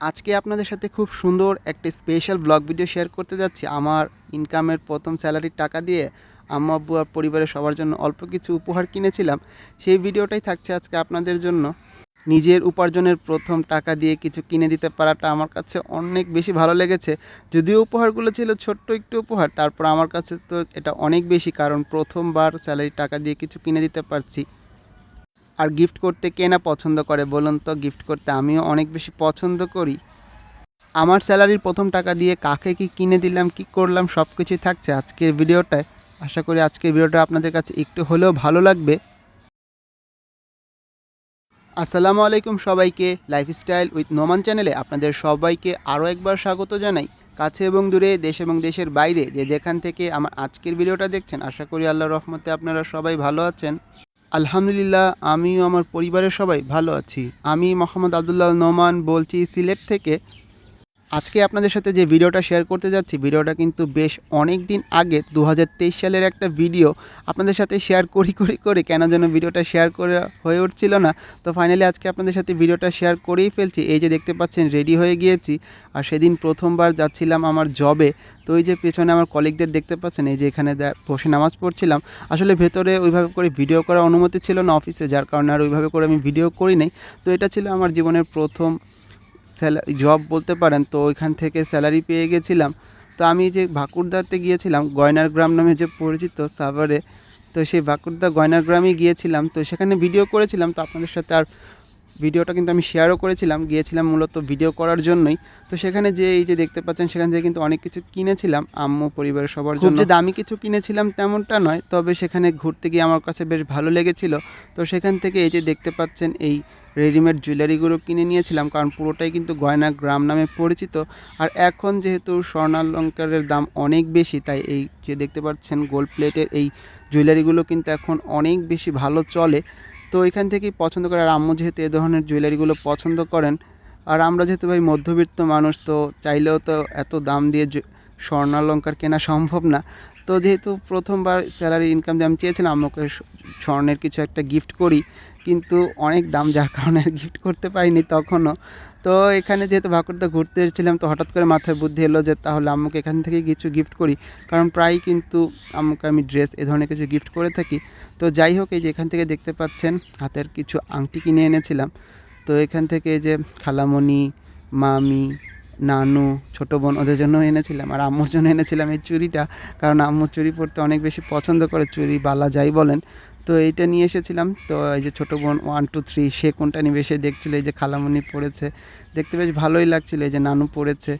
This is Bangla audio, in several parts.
আজকে আপনাদের সাথে খুব সুন্দর একটা স্পেশাল ব্লগ ভিডিও শেয়ার করতে যাচ্ছি। আমার ইনকামের প্রথম স্যালারির টাকা দিয়ে আম্মু, আব্বু আর পরিবারের সবার জন্য অল্প কিছু উপহার কিনেছিলাম। সেই ভিডিওটাই থাকছে আজকে আপনাদের জন্য। নিজের উপার্জনের প্রথম টাকা দিয়ে কিছু কিনে দিতে পারাটা আমার কাছে অনেক বেশি ভালো লেগেছে। যদিও উপহারগুলো ছিল ছোট্ট একটু উপহার, তারপর আমার কাছে তো এটা অনেক বেশি, কারণ প্রথমবার স্যালারি টাকা দিয়ে কিছু কিনে দিতে পারছি। আর গিফট করতে কে না পছন্দ করে বলুন তো গিফট করতে আমিও অনেক বেশি পছন্দ করি। আমার স্যালারির প্রথম টাকা দিয়ে কাকে কি কিনে দিলাম, কি করলাম সব কিছুই থাকছে আজকের ভিডিওটায়। আশা করি আজকের ভিডিওটা আপনাদের কাছে একটু হলেও ভালো লাগবে। আসসালামু আলাইকুম সবাইকে লাইফস্টাইল উইথ নোমান চ্যানেলে আপনাদের সবাইকে আরও একবার স্বাগত জানাই। কাছে এবং দূরে, দেশ এবং দেশের বাইরে, যে যেখান থেকে আমার আজকের ভিডিওটা দেখছেন, আশা করি আল্লাহ রহমতে আপনারা সবাই ভালো আছেন। আলহামদুলিল্লাহ আমিও আমার পরিবারের সবাই ভালো আছি। আমি মোহাম্মদ আবদুল্লাহ নোমান বলছি সিলেট থেকে। আজকে আপনাদের সাথে যে ভিডিওটা শেয়ার করতে যাচ্ছি, ভিডিওটা কিন্তু বেশ অনেক দিন আগে দু হাজার তেইশ সালের একটা ভিডিও আপনাদের সাথে শেয়ার করি করি, করে, কেন যেন ভিডিওটা শেয়ার করে হয়ে উঠছিল না। তো ফাইনালি আজকে আপনাদের সাথে ভিডিওটা শেয়ার করেই ফেলছি। এই যে দেখতে পাচ্ছেন রেডি হয়ে গিয়েছি। আর সেদিন প্রথমবার যাচ্ছিলাম আমার জবে তো ওই যে পেছনে আমার কলিগদের দেখতে পাচ্ছেন, এই যে এখানে বসে নামাজ পড়ছিলাম। আসলে ভেতরে ওইভাবে করে ভিডিও করার অনুমতি ছিল না অফিসে যার কারণে আর ওইভাবে করে আমি ভিডিও করি নাই। তো এটা ছিল আমার জীবনের প্রথম স্যালারি জব বলতে পারেন তো ওইখান থেকে স্যালারি পেয়ে গেছিলাম। তো আমি যে ভাকুরদাতে গিয়েছিলাম গয়নার গ্রাম নামে যে পরিচিত সাভারে তো সেই ভাকুরদা গয়নার গ্রামে গিয়েছিলাম। তো সেখানে ভিডিও করেছিলাম তো আপনাদের সাথে আর ভিডিওটা কিন্তু আমি শেয়ারও করেছিলাম। গিয়েছিলাম মূলত ভিডিও করার জন্যই। তো সেখানে যে এই যে দেখতে পাচ্ছেন সেখান থেকে কিন্তু অনেক কিছু কিনেছিলাম আম্মু পরিবারের সবার জন্য। যে দামি কিছু কিনেছিলাম তেমনটা নয় তবে সেখানে ঘুরতে গিয়ে আমার কাছে বেশ ভালো লেগেছিল। তো সেখান থেকে এই যে দেখতে পাচ্ছেন এই রেডিমেড জুয়েলারিগুলো কিনে নিয়েছিলাম কারণ পুরোটাই কিন্তু গয়না গ্রাম নামে পরিচিত। আর এখন যেহেতু স্বর্ণালঙ্কারের দাম অনেক বেশি, তাই এই যে দেখতে পাচ্ছেন গোল্ড প্লেটের এই জুয়েলারিগুলো কিন্তু এখন অনেক বেশি ভালো চলে। তো এখান থেকেই পছন্দ করে। আর আম্মু যেহেতু এ ধরনের জুয়েলারিগুলো পছন্দ করেন, আর আমরা যেহেতু ভাই মধ্যবিত্ত মানুষ, তো চাইলেও তো এত দাম দিয়ে স্বর্ণালঙ্কার কেনা সম্ভব না। তো যেহেতু প্রথমবার স্যালারি ইনকাম দিয়ে আমি চেয়েছিলাম আম্মুকে স- স্বর্ণের কিছু একটা গিফট করি, কিন্তু অনেক দাম যার কারণে গিফট করতে পারিনি তখনও। তো এখানে যেহেতু ভাকুরদা ঘুরতে এসেছিলাম, তো হঠাৎ করে মাথায় বুদ্ধি এলো যে তাহলে আম্মুকে এখান থেকে কিছু গিফট করি। কারণ প্রায়ই কিন্তু আম্মুকে আমি ড্রেস এ ধরনের কিছু গিফট করে থাকি। তো যাই হোক, এই যে এখান থেকে দেখতে পাচ্ছেন, হাতের কিছু আংটি কিনে এনেছিলাম। তো এখান থেকে যে খালামণি, মামি নানু ছোটো বোন ওদের জন্য এনেছিলাম আর আম্মুর জন্য এনেছিলাম এই চুরিটা কারণ আম্মু চুরি পরতে অনেক বেশি পছন্দ করে চুরি বালা যাই বলেন। তো এইটা নিয়ে এসেছিলাম। তো এই যে ছোটো বোন ওয়ান টু থ্রি সে কোনটা নিবে সে দেখছিল এই যে খালামুনি পড়েছে দেখতে বেশ ভালোই লাগছিল এই যে নানু পড়েছে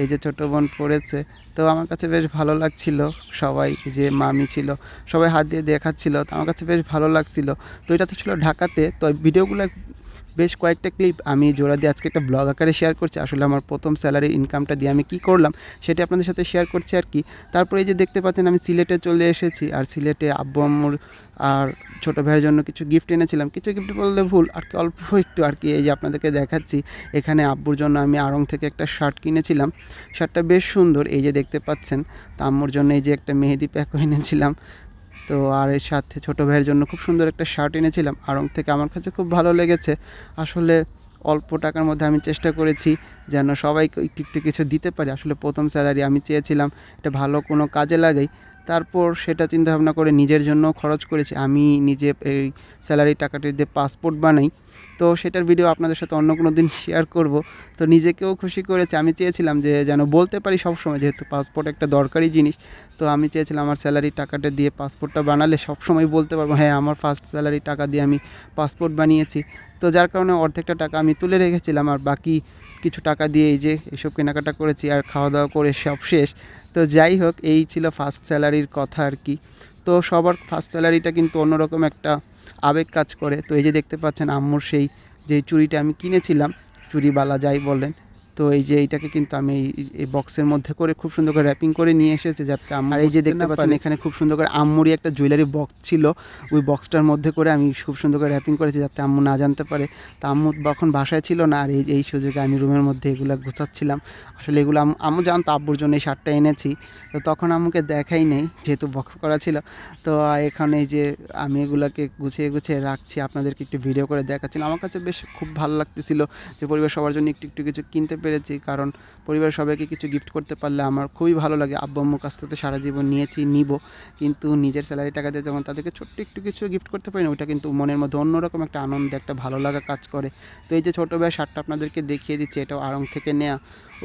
এই যে ছোটো বোন পড়েছে তো আমার কাছে বেশ ভালো লাগছিল সবাই যে মামি ছিল সবাই হাত দিয়ে দেখাচ্ছিল তো আমার কাছে বেশ ভালো লাগছিল। তো এটা তো ছিল ঢাকাতে তো ভিডিওগুলো বেশ কয়েকটা ক্লিপ আমি জোড়া দিয়ে আজকে একটা ব্লগ আকারে শেয়ার করছি। আসলে আমার প্রথম স্যালারি ইনকামটা দিয়ে আমি কি করলাম, সেটা আপনাদের সাথে শেয়ার করছি আর কি। তারপরে এই যে দেখতে পাচ্ছেন আমি সিলেটে চলে এসেছি আর সিলেটে আব্বু, আম্মুর আর ছোটো ভাইয়ের জন্য কিছু গিফট এনেছিলাম। কিছু গিফট বললে ভুল, আর কি অল্প একটু আর কি এই যে আপনাদেরকে দেখাচ্ছি। এখানে আব্বুর জন্য আমি আড়ং থেকে একটা শার্ট কিনেছিলাম। শার্টটা বেশ সুন্দর, এই যে দেখতে পাচ্ছেন, তা আম্মুর জন্য এই যে একটা মেহেদি প্যাকও এনেছিলাম। তো আর এর সাথে ছোটো ভাইয়ের জন্য খুব সুন্দর একটা শার্ট এনেছিলাম। আরং থেকে আমার কাছে খুব ভালো লেগেছে। আসলে অল্প টাকার মধ্যে আমি চেষ্টা করেছি যেন সবাইকে একটু একটু কিছু দিতে পারি। আসলে প্রথম স্যালারি আমি চেয়েছিলাম। এটা ভালো কোনো কাজে লাগাই। তারপর সেটা চিন্তা ভাবনা করে নিজের জন্য খরচ করেছি। আমি নিজে এই স্যালারি টাকাটি দিয়ে পাসপোর্ট বানাই। তো সেটার ভিডিও আপনাদের সাথে অন্য কোনো দিন শেয়ার করব। তো নিজেকেও খুশি করেছে। আমি চেয়েছিলাম যে যেন বলতে পারি সবসময়, যেহেতু পাসপোর্ট একটা দরকারি জিনিস, তো আমি চেয়েছিলাম আমার স্যালারি টাকাটা দিয়ে পাসপোর্টটা বানালে সবসময় বলতে পারব হ্যাঁ আমার ফার্স্ট স্যালারি টাকা দিয়ে আমি পাসপোর্ট বানিয়েছি। তো যার কারণে অর্ধেকটা টাকা আমি তুলে রেখেছিলাম। আর বাকি কিছু টাকা দিয়ে এই যে এসব কেনাকাটা করেছি, আর খাওয়া দাওয়া করে সব শেষ। তো যাই হোক, এই ছিল ফার্স্ট স্যালারির কথা আর কি। তো সবার ফার্স্ট স্যালারিটা কিন্তু অন্যরকম একটা আবেগ কাজ করে। তো এই যে দেখতে পাচ্ছেন আম্মুর সেই যে চুরিটা আমি কিনেছিলাম চুরিবালা যাই বলেন তো এই যে এইটাকে কিন্তু আমি এই- এই বক্সের মধ্যে করে খুব সুন্দর করে র্যাপিং করে নিয়ে এসেছি যাতে আমার এই যে দেখতে পাচ্ছেন এখানে খুব সুন্দর করে আম্মুরই একটা জুয়েলারি বক্স ছিল। ওই বক্সটার মধ্যে করে আমি খুব সুন্দর করে র্যাপিং করেছি যাতে আম্মু না জানতে পারে। তা আম্মু তখন বাসায় ছিল না আর এই এই সুযোগে আমি রুমের মধ্যে এগুলো গুছাচ্ছিলাম। আসলে এগুলো আম্মু জানতো আব্বুর জন্য এই শার্টটা এনেছি তো তখন আম্মুকে দেখাই নেই যেহেতু বক্স করা ছিল। তো এখানে এই যে আমি এগুলোকে গুছিয়ে গুছিয়ে রাখছি। আপনাদেরকে একটু ভিডিও করে দেখাচ্ছিলাম। আমার কাছে বেশ খুব ভালো লাগতেছিল যে পরিবার সবার জন্য একটু একটু কিছু কিনতে পেরেছি, কারণ পরিবারের সবাইকে কিছু গিফট করতে পারলে আমার খুবই ভালো লাগে। আব্বু আম্মুর কাছ থেকে সারা জীবন নিয়েছি, নিব। কিন্তু নিজের স্যালারি টাকা দিয়ে যেমন তাদেরকে ছোট্ট একটু কিছু গিফট করতে পারি না, ওইটা কিন্তু মনের মধ্যে অন্যরকম একটা আনন্দ, একটা ভালো লাগা কাজ করে। তো এই যে ছোটো শার্টটা আপনাদেরকে দেখিয়ে দিচ্ছি এটাও আড়ং থেকে নেয়া।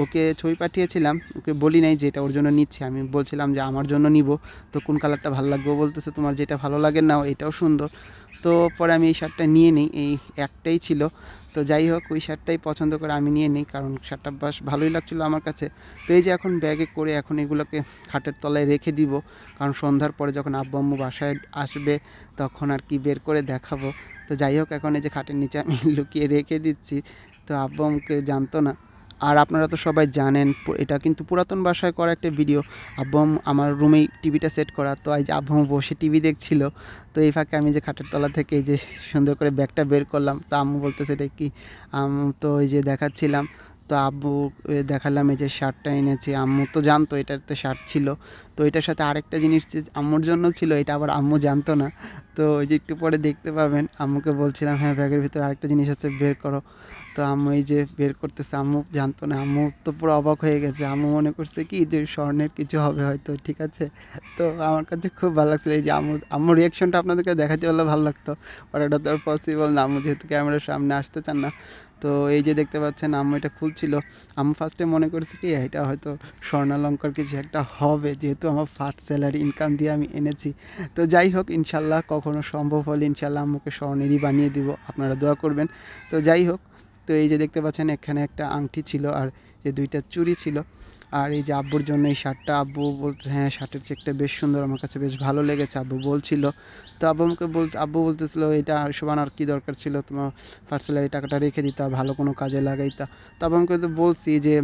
ওকে ছবি পাঠিয়েছিলাম, ওকে বলি নাই যে এটা ওর জন্য নিচ্ছি। আমি বলছিলাম যে আমার জন্য নিব। তো কোন কালারটা ভালো লাগবে? বলতেছে, তোমার যেটা ভালো লাগে না এটাও সুন্দর। তো পরে আমি এই শার্টটা নিয়ে নিই, এই একটাই ছিল। তো যাই হোক, ওই শার্টটাই পছন্দ করে আমি নিয়ে নিই, কারণ শার্টটা বাস ভালোই লাগছিল আমার কাছে। তো এই যে এখন ব্যাগে করে এখন এগুলোকে খাটের তলায় রেখে দিব, কারণ সন্ধ্যার পরে যখন আব্বু আম্মু বাসায় আসবে তখন আর কি বের করে দেখাবো। তো যাই হোক, এখন এই যে খাটের নিচে আমি লুকিয়ে রেখে দিচ্ছি। তো আব্বু আম্মুকে জানতো না। আর আপনারা তো সবাই জানেন এটা কিন্তু পুরাতন বাসায় করা একটা ভিডিও আব্বু আমার রুমেই টিভিটা সেট করা, তো এই যে আব্বু বসে টিভি দেখছিল, তো এই ফাঁকে আমি যে খাটের তলা থেকে যে সুন্দর করে ব্যাগটা বের করলাম, তো আম্মু বলতেছে, এটা কি? তো এই যে দেখাচ্ছিলাম, তো আব্বু দেখালাম এই যে শার্টটা এনেছি। আম্মু তো জানতো এটার তো শার্ট ছিল। তো এটার সাথে আরেকটা জিনিস যে আম্মুর জন্য ছিল, এটা আবার আম্মু জানতো না। তো ওই যে একটু পরে দেখতে পাবেন, আম্মুকে বলছিলাম হ্যাঁ ব্যাগের ভিতরে আরেকটা জিনিস আছে, বের করো। তো আম্মু এই যে বের করতেছে, আম্মু জানতো না, আম্মু তো পুরো অবাক হয়ে গেছে। আম্মু মনে করছে কি যে স্বর্ণের কিছু হবে হয়তো, ঠিক আছে? তো আমার কাছে খুব ভালো লাগছিল এই যে আম্মু, আম্মুর রিয়াকশনটা আপনাদেরকে দেখাতে পারলে ভালো লাগতো। বাট এটা তো আর পসিবল না, আম্মু যেহেতু ক্যামেরার সামনে আসতে চান না। তো এই যে দেখতে পাচ্ছেন, আম্মু এটা খুলছিল। আম্মু ফার্স্টে মনে করছে কি, এটা হয়তো স্বর্ণালঙ্কার কিছু একটা হবে, যেহেতু আমার ফার্স্ট স্যালারি ইনকাম দিয়ে আমি এনেছি। তো যাই হোক, ইনশাল্লাহ কখনো সম্ভব হলে ইনশাল্লাহ আম্মুকে স্বর্ণেরই বানিয়ে দিব। আপনারা দোয়া করবেন। তো যাই হোক তো এই যে দেখতে পাচ্ছেন, এখানে একটা আংটি ছিল আর যে দুইটা চুরি ছিল। আর এই যে আব্বুর জন্য এই শার্টটা, আব্বু বলতে হ্যাঁ শার্টের চেকটা বেশ সুন্দর, আমার কাছে বেশ ভালো লেগেছে, আব্বু বলছিল। তো আব্বু আমাকে বল, আব্বু বলতেছিল, এটা সমান আর কি দরকার ছিল? তোমার ফার্স্ট স্যালারি টাকাটা রেখে দিতা, ভালো কোনো কাজে লাগাইতা। তো আব্বু আমাকে তো বলছি যে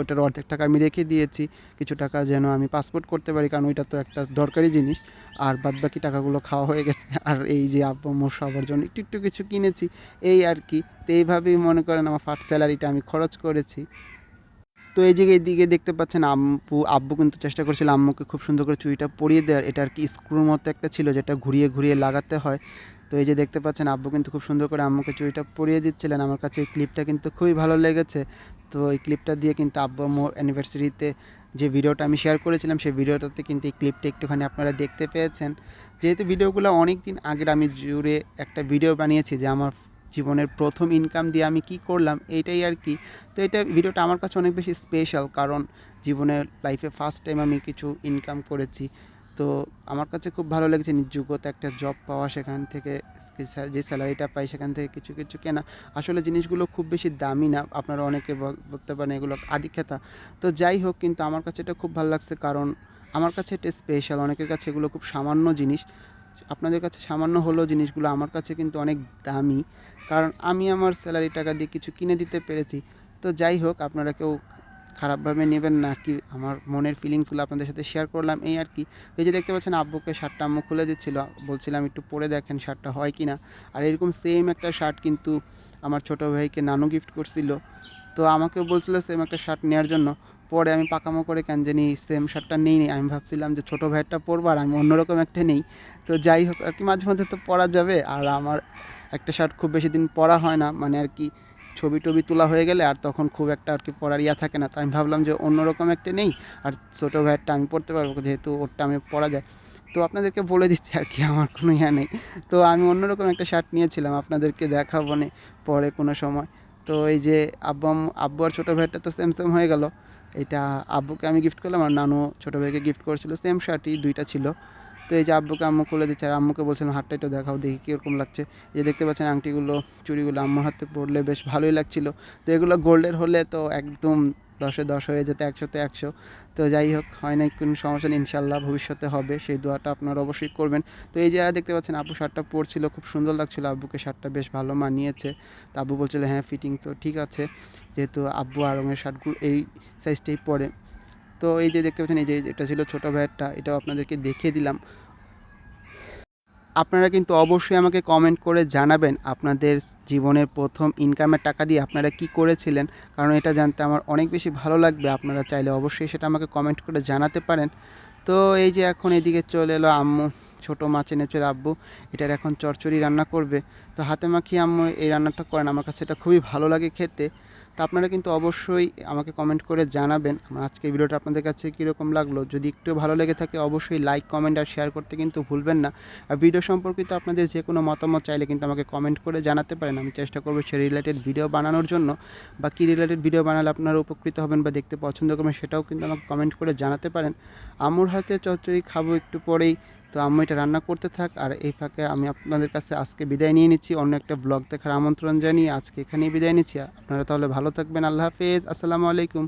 ওটার অর্ধেক টাকা আমি রেখে দিয়েছি, কিছু টাকা যেন আমি পাসপোর্ট করতে পারি, কারণ ওইটা তো একটা দরকারি জিনিস। আর বাদ বাকি টাকাগুলো খাওয়া হয়ে গেছে। আর এই যে আব্বু মোর সবার জন্য একটু একটু কিছু কিনেছি, এই আর কি। তো এইভাবেই মনে করেন আমার ফার্স্ট স্যালারিটা আমি খরচ করেছি। তো এই যে এইদিকে দেখতে পাচ্ছেন আম্মু, আব্বু কিন্তু চেষ্টা করছিল আম্মুকে খুব সুন্দর করে চুড়িটা পরিয়ে দেওয়ার। এটা আর কি স্ক্রুর মতো একটা ছিল যেটা ঘুরিয়ে ঘুরিয়ে লাগাতে হয়। তো এই যে দেখতে পাচ্ছেন আব্বু কিন্তু খুব সুন্দর করে আম্মুকে চুড়িটা পরিয়ে দিচ্ছিলেন। আমার কাছে এই ক্লিপটা কিন্তু খুবই ভালো লেগেছে। তো এই ক্লিপটা দিয়ে কিন্তু আব্বু আম্মুর অ্যানিভার্সারিতে যে ভিডিওটা আমি শেয়ার করেছিলাম, সেই ভিডিওটাতে কিন্তু এই ক্লিপটা একটুখানি আপনারা দেখতে পেয়েছেন। যেহেতু ভিডিওগুলো অনেক দিন আগের আমি জুড়ে একটা ভিডিও বানিয়েছি যে আমার জীবনের প্রথম ইনকাম দিয়ে আমি কি করলাম, এইটাই আর কি। তো এটা ভিডিওটা আমার কাছে অনেক বেশি স্পেশাল কারণ জীবনের লাইফে ফার্স্ট টাইম আমি কিছু ইনকাম করেছি। তো আমার কাছে খুব ভালো লেগেছে নির্যোগ্যতা একটা জব পাওয়া সেখান থেকে, যে স্যালারিটা পাই সেখান থেকে কিছু কিছু কেনা। আসলে জিনিসগুলো খুব বেশি দামি না, আপনারা অনেকে বল- বলতে পারেন এগুলো আদিখ্যাতা তো যাই হোক, কিন্তু আমার কাছে এটা খুব ভালো লাগছে কারণ আমার কাছে এটা স্পেশাল অনেকের কাছে এগুলো খুব সামান্য জিনিস। আপনাদের কাছে সামান্য হলেও জিনিসগুলো আমার কাছে কিন্তু অনেক দামি। কারণ আমি আমার স্যালারি টাকা দিয়ে কিছু কিনে দিতে পেরেছি। তো যাই হোক, আপনারা কেউ খারাপভাবে নেবেন না কি, আমার মনের ফিলিংসগুলো আপনাদের সাথে শেয়ার করলাম, এই আর কি। এই যে দেখতে পাচ্ছেন, আব্বুকে শার্টটা আম্মু খুলে দিচ্ছিল। বলছিলাম, একটু পরে দেখেন শার্টটা হয় কি না আর এরকম সেম একটা শার্ট কিন্তু আমার ছোটো ভাইকে নানু গিফট করছিল। তো আমাকেও বলছিল সেম একটা শার্ট নেওয়ার জন্য। পরে আমি পাকামো করে কেন জানি সেম শার্টটা নেই নি আমি ভাবছিলাম যে ছোটো ভাইয়েরটা পরবো আর আমি অন্যরকম একটা নেই। তো যাই হোক, আর কি মাঝে মধ্যে তো পরা যাবে। আর আমার একটা শার্ট খুব বেশি দিন পরা হয় না। মানে আর কি ছবি টবি তোলা হয়ে গেলে আর তখন খুব একটা আর কি পরার ইয়া থাকে না। তো আমি ভাবলাম যে অন্যরকম একটা নেই। আর ছোটো ভাইয়েরটা আমি পরতে পারব, যেহেতু ওরটা আমি পরা যায়। তো আপনাদেরকে বলে দিচ্ছি আর কি, আমার কোনো ইয়া নেই। তো আমি অন্যরকম একটা শার্ট নিয়েছিলাম। আপনাদেরকে দেখাবো পরে কোনো সময়। তো এই যে আব্বু আব্বু আর ছোটো ভাইয়েরটা তো সেম সেম হয়ে গেল। এটা আব্বুকে আমি গিফট করলাম, আর নানু ছোটো ভাইকে গিফট করেছিল সেম শার্টই দুইটা ছিল। তো এই যে আব্বুকে আম্মু খুলে দিচ্ছে, আর আম্মুকে বলছিলাম হাতটা একটু দেখাও, দেখি কীরকম লাগছে। যে দেখতে পাচ্ছেন আংটিগুলো, চুড়িগুলো আম্মুর হাতে পরলে বেশ ভালোই লাগছিল। তো এগুলো গোল্ডের হলে তো একদম দশে দশ হয়ে যেত, একশোতে একশো। তো যাই হোক, হয় না কোনো সমস্যা নেই ইনশাল্লাহ ভবিষ্যতে হবে, সেই দোয়াটা আপনারা অবশ্যই করবেন। তো এই যে দেখতে পাচ্ছেন, আব্বু শার্টটা পরছিল, খুব সুন্দর লাগছিল, আব্বুকে শার্টটা বেশ ভালো মানিয়েছে। তো আব্বু বলছিল হ্যাঁ ফিটিং তো ঠিক আছে। যেহেতু আব্বু আরঙের শার্টগুলো এই সাইজটাই পরে। তো এই যে দেখতে পাচ্ছেন, এই যে এটা ছিল ছোটো ভাইয়েরটা, এটাও আপনাদেরকে দেখিয়ে দিলাম। আপনারা কিন্তু অবশ্যই আমাকে কমেন্ট করে জানাবেন আপনাদের জীবনের প্রথম ইনকামের টাকা দিয়ে আপনারা কি করেছিলেন, কারণ এটা জানতে আমার অনেক বেশি ভালো লাগবে। আপনারা চাইলে অবশ্যই সেটা আমাকে কমেন্ট করে জানাতে পারেন। তো এই যে এখন এদিকে চলে এলো আম্মু, ছোটো মাছ এনে চলে আব্বু, এটার এখন চচ্চড়ি রান্না করবে। তো হাতে মাখিয়ে আম্মু এই রান্নাটা করেন, আমার কাছে এটা খুবই ভালো লাগে খেতে। তো আপনারা কিন্তু অবশ্যই আমাকে কমেন্ট করে জানাবেন। আমার আজকে ভিডিওটা আপনাদের কাছে কীরকম লাগল? যদি একটু ভালো লেগে থাকে, অবশ্যই লাইক কমেন্ট আর শেয়ার করতে কিন্তু ভুলবেন না। আর ভিডিও সম্পর্কিত আপনাদের যে কোনো মতামত চাইলে কিন্তু আমাকে কমেন্ট করে জানাতে পারেন। আমি চেষ্টা করব সে রিলেটেড ভিডিও বানানোর জন্য। বা কী রিলেটেড ভিডিও বানালে আপনারা উপকৃত হবেন বা দেখতে পছন্দ করবেন, সেটাও কিন্তু আমাকে কমেন্ট করে জানাতে পারেন। আমুর হাতে চচ্চড়ি খাব একটু পরেই। তো আমি এটা রান্না করতে থাক, আর এই ফাঁকে আমি আপনাদের কাছে আজকে বিদায় নিয়ে নিচ্ছি, অন্য একটা ব্লগ দেখার আমন্ত্রণ জানিয়ে আজকে এখানেই বিদায় নিচ্ছি। আপনারা তাহলে ভালো থাকবেন, আল্লাহ হাফেজ, আসসালামু আলাইকুম।